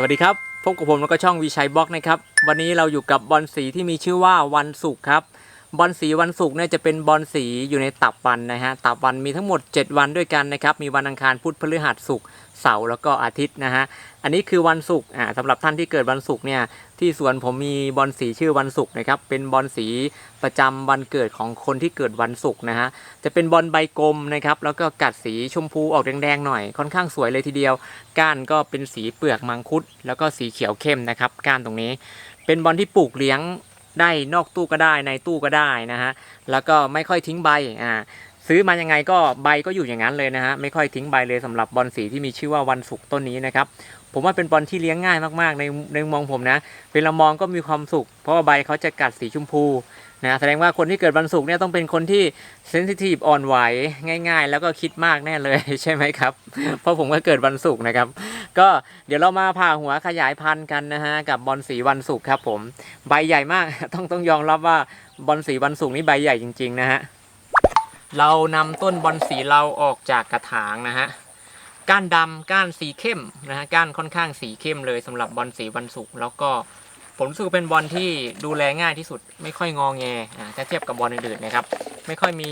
สวัสดีครับพบกับผมแล้วก็ช่องวีชัยบล็อกนะครับ วันนี้เราอยู่กับบอลสีที่มีชื่อว่าวันศุกร์ครับ บอลสีวันศุกร์เนี่ยจะเป็นบอลสีอยู่ในตับวันนะฮะตับวันมีทั้งหมด 7 วันด้วยกันนะครับมีวันอังคารพุธพฤหัสศุกร์เสาร์แล้วก็อาทิตย์นะฮะอันนี้คือวันศุกร์อ่าสำหรับท่านที่เกิดวันศุกร์เนี่ยที่สวนผมมีบอลสีชื่อวันศุกร์นะครับเป็นบอลสีประจำวันเกิดของคนที่เกิดวันศุกร์นะฮะจะเป็นบอลใบกลมนะครับแล้วก็กัดสีชมพูออกแดงๆหน่อยค่อนข้างสวยเลยทีเดียว ก้านก็เป็นสีเปลือกมังคุด แล้วก็สีเขียวเข้มนะครับก้านตรงนี้ เป็นบอลที่ปลูกเลี้ยง ได้นอกตู้ก็ได้ในตู้ก็ได้นะฮะแล้วก็ไม่ค่อยทิ้งใบอ่า ซื้อมายังไงก็ใบก็อยู่อย่างนั้นเลยนะฮะไม่ค่อยทิ้งใบเลยสำหรับบอลสีที่มีชื่อว่าวันศุกร์ต้นนี้นะครับผมว่าเป็นบอลที่เลี้ยงง่ายมากๆ ในในมุมมองผมนะเวลามองก็มีความสุข เพราะว่าใบเขาจะกัดสีชมพูนะแสดงว่าคนที่เกิดวันศุกร์เนี่ยต้องเป็นคนที่เซนซิทีฟอ่อนไหวง่าย ๆ แล้วก็คิดมากแน่เลย ใช่ไหมครับ เพราะผมก็เกิดวันศุกร์นะครับ ก็เดี๋ยวเรามาผ่าหัวขยายพันธุ์กันนะฮะกับบอลสีวันศุกร์ครับผมใบใหญ่มากต้องต้องยอมรับว่าบอลสีวันศุกร์นี่ใบใหญ่จริงๆนะฮะ เรานำต้นบอลสีเราออกจากกระถางนะฮะก้านดำก้านสีเข้มนะฮะก้านค่อนข้างสีเข้มเลยสำหรับบอลสีวันศุกร์แล้วก็ผมรู้สึกว่าเป็นบอลที่ดูแลง่ายที่สุด ไม่ค่อยงองแงอ่าถ้าเทียบกับบอลอื่นๆนะครับ ไม่ค่อยมี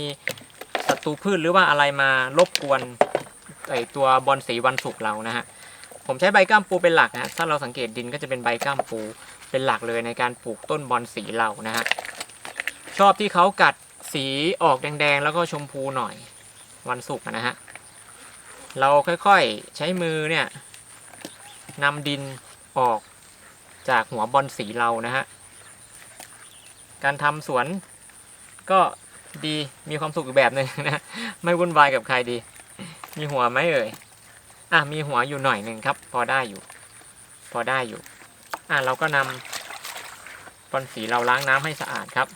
ศัตรูพืชหรือว่าอะไรมารบกวนไอตัวบอลสีวันศุกร์เรานะฮะผมใช้ใบก้ามปูเป็นหลักนะฮะถ้าเราสังเกตดินก็จะเป็นใบก้ามปูเป็นหลักเลยในการปลูกต้นบอลสีเรานะฮะชอบที่เขากัด สีออกแดงๆ แล้วก็ชมพูหน่อย วันศุกร์นะฮะ เราค่อยๆ ใช้มือเนี่ยนำดินออกจากหัวบอลสีเรานะฮะ การทำสวนก็ดีมีความสุขอีกแบบหนึ่งนะไม่วุ่นวายกับใครดี มีหัวไหมเอ่ยอะมีหัวอยู่หน่อยหนึ่งครับ พอได้อยู่ พอได้อยู่ อะเราก็นำบอลสีเราล้างน้ำให้สะอาดครับ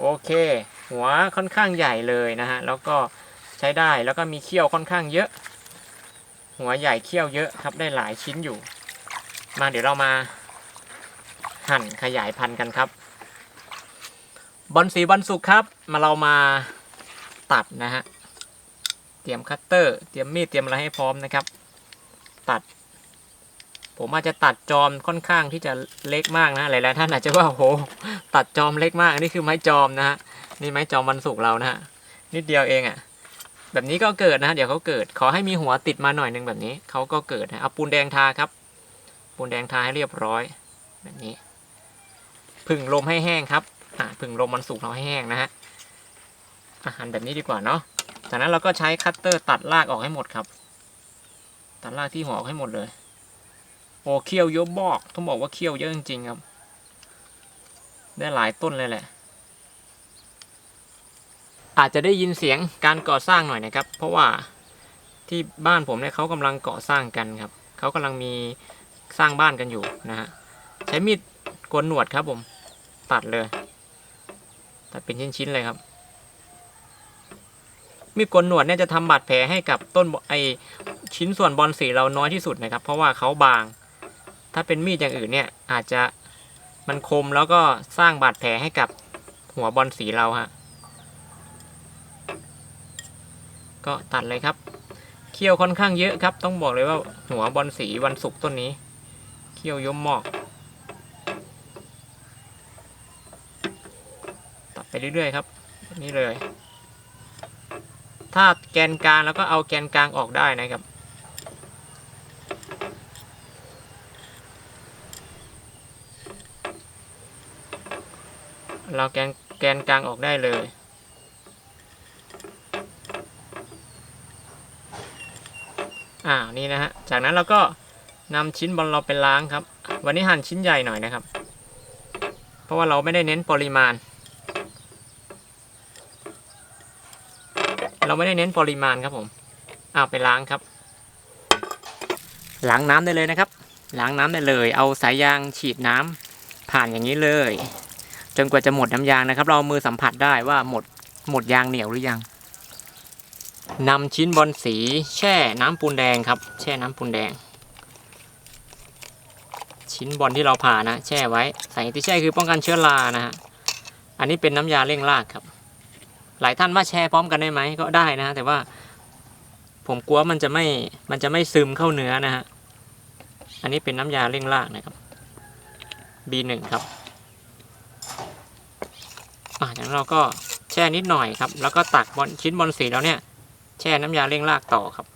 โอเค หัวค่อนข้างใหญ่เลยนะฮะ แล้วก็ใช้ได้แล้วก็มีเขี้ยวค่อนข้างเยอะ หัวใหญ่เขี้ยวเยอะครับได้หลายชิ้นอยู่ มาเดี๋ยวเรามาหั่นขยายพันธุ์กันครับ บอลสีบอลสุกครับ มาเรามาตัดนะฮะ เตรียมคัตเตอร์ เตรียมมีดเตรียมอะไรให้พร้อมนะครับ ตัด ผมอาจจะตัดจอมค่อนข้างที่จะเล็กมากนะหลายๆท่านอาจจะว่าโหตัดจอมเล็กมากอันนี้คือไม้จอมนะฮะนี่ไม้จอมวันศุกเรานะฮะนิดเดียวเองอะ่ะแบบนี้ก็เกิดนะฮะเดี๋ยวเขาเกิด ขอให้มีหัวติดมาหน่อยหนึงแบบนี้เขาก็เกิดนะเอาปูนแดงทาครับ ปูนแดงทาให้เรียบร้อย แบบนี้ พึ่งลมให้แห้งครับอ่าพึ่งลมวันศุกเราให้แห้งนะฮะอาหารแบบนี้ดีกว่าเนาะจากนั้นเราก็ใช้คัตเตอร์ตัดรากออกให้หมดครับ ตัดรากที่หัวออกให้หมดเลย โอ้เขี้ยวเยอะบอกต้องบอกว่าเขี้ยวเยอะจริงๆครับ ได้หลายต้นเลยแหละ อาจจะได้ยินเสียงการก่อสร้างหน่อยนะครับ เพราะว่าที่บ้านผมเนี่ยเขากำลังก่อสร้างกันครับเขากำลังมีสร้างบ้านกันอยู่นะฮะใช้มีดกนหนวดครับผม ตัดเลยตัดเป็นชิ้นๆเลยครับ มีดกนหนวดเนี่ยจะทำบาดแผลให้กับต้นไอชิ้นส่วนบอลสีเราน้อยที่สุดนะครับ เพราะว่าเขาบาง ถ้าเป็นมีดอย่างอื่นเนี่ยอาจจะมันคมแล้วก็สร้างบาดแผลให้กับหัวบอลสีเราฮะ ก็ตัดเลยครับเขี้ยวค่อนข้างเยอะครับ ต้องบอกเลยว่าหัวบอลสีวันศุกร์ต้นนี้เขี้ยวย้มหมอกตัดไปเรื่อยๆครับ นี่เลย ถ้าแกนกลางแล้วก็เอาแกนกลางออกได้นะครับ เราแกนแกนกลางออกได้เลยอ่านี่นะฮะ จากนั้นเราก็นำชิ้นบอลเราไปล้างครับ วันนี้หั่นชิ้นใหญ่หน่อยนะครับ เพราะว่าเราไม่ได้เน้นปริมาณ เราไม่ได้เน้นปริมาณครับผมเอาวไปล้างครับ ล้างน้ำได้เลยนะครับล้างน้ำได้เลย เอาสายยางฉีดน้ำผ่านอย่างนี้เลย จนกว่าจะหมดน้ำยางนะครับ เรามือสัมผัสได้ว่าหมดหมดยางเหนียวหรือยังนำชิ้นบอลสีแช่น้ำปูนแดงครับ แช่น้ำปูนแดง ชิ้นบอลที่เราผ่านะ แช่ไว้สาเหตุที่แช่คือป้องกันเชื้อรานะฮะอันนี้เป็นน้ำยาเร่งรากครับ หลายท่านว่าแชร์พร้อมกันได้ไหมก็ได้นะ แต่ว่าผผมกลัวมันจะไม่มันจะไม่ซึมเข้าเนื้อนะฮะอันนี้เป็นน้ำยาเร่งรากนะครับ B1 ครับ อะจากนั้นเราก็แช่นิดหน่อยครับ แล้วก็ตักบอลชิ้นบอลสีแล้วเนี่ย แช่น้ำยาเร่งรากต่อครับ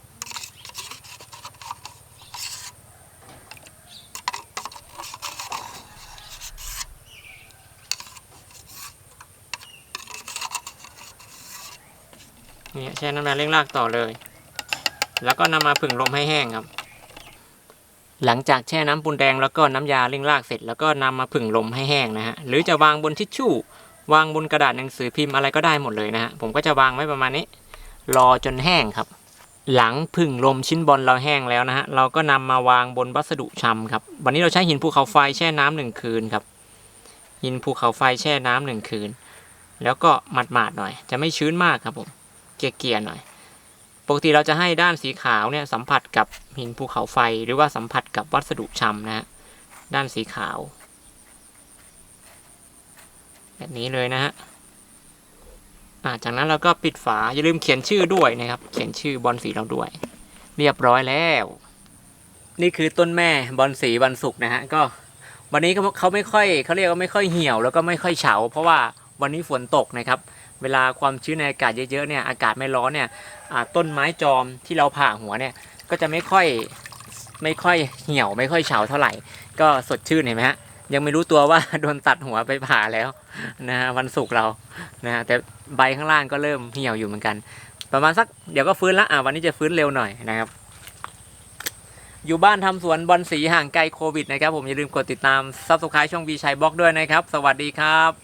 เนี่ยแช่น้ำยาเร่งรากต่อเลย แล้วก็นำมาผึ่งลมให้แห้งครับ หลังจากแช่น้ำปูนแดงแล้วก็น้ำยาเร่งรากเสร็จ แล้วก็นำมาผึ่งลมให้แห้งนะฮะ หรือจะวางบนทิชชู่ วางบนกระดาษหนังสือพิมพ์อะไรก็ได้หมดเลยนะฮะผมก็จะวางไว้ประมาณนี้ รอจนแห้งครับ หลังผึ่งลมชิ้นบอลเราแห้งแล้วนะฮะเราก็นำมาวางบนวัสดุชำครับ วันนี้เราใช้หินภูเขาไฟแช่น้ำหนึ่งคืนครับ หินภูเขาไฟแช่น้ำหนึ่งคืน แล้วก็หมาดๆหน่อย จะไม่ชื้นมากครับผมเกลี่ยๆหน่อยปกติเราจะให้ด้านสีขาวเนี่ยสัมผัสกับหินภูเขาไฟหรือว่าสัมผัสกับวัสดุชำนะฮะด้านสีขาว แบบนี้เลยนะฮะจากนั้นเราก็ปิดฝาอย่าลืมเขียนชื่อด้วยนะครับ เขียนชื่อบอลสีเราด้วย เรียบร้อยแล้ว นี่คือต้นแม่บอลสีวันศุกร์นะฮะก็ วันนี้เขาไม่ค่อยเขาเรียกว่าไม่ค่อยเหี่ยวแล้วก็ไม่ค่อยเฉา เพราะว่าวันนี้ฝนตกนะครับ เวลาความชื้นในอากาศเยอะๆเนี่ยอากาศไม่ร้อนเนี่ยต้นไม้จอมที่เราผ่าหัวเนี่ยก็จะไม่ค่อยไม่ค่อยเหี่ยวไม่ค่อยเฉาเท่าไหร่ ก็สดชื่นเห็นไหมฮะ ยังไม่รู้ตัวว่าโดนตัดหัวไปผ่าแล้วนะฮะวันศุกร์เรานะฮะแต่ใบข้างล่างก็เริ่มเหี่ยวอยู่เหมือนกัน ประมาณสักเดี๋ยวก็ฟื้นละอะวันนี้จะฟื้นเร็วหน่อยนะครับ อยู่บ้านทำสวนบอลสีห่างไกลโควิดนะครับ ผมอย่าลืมกดติดตามซับสไครต์ช่องวีชัยบล็อกด้วยนะครับ สวัสดีครับ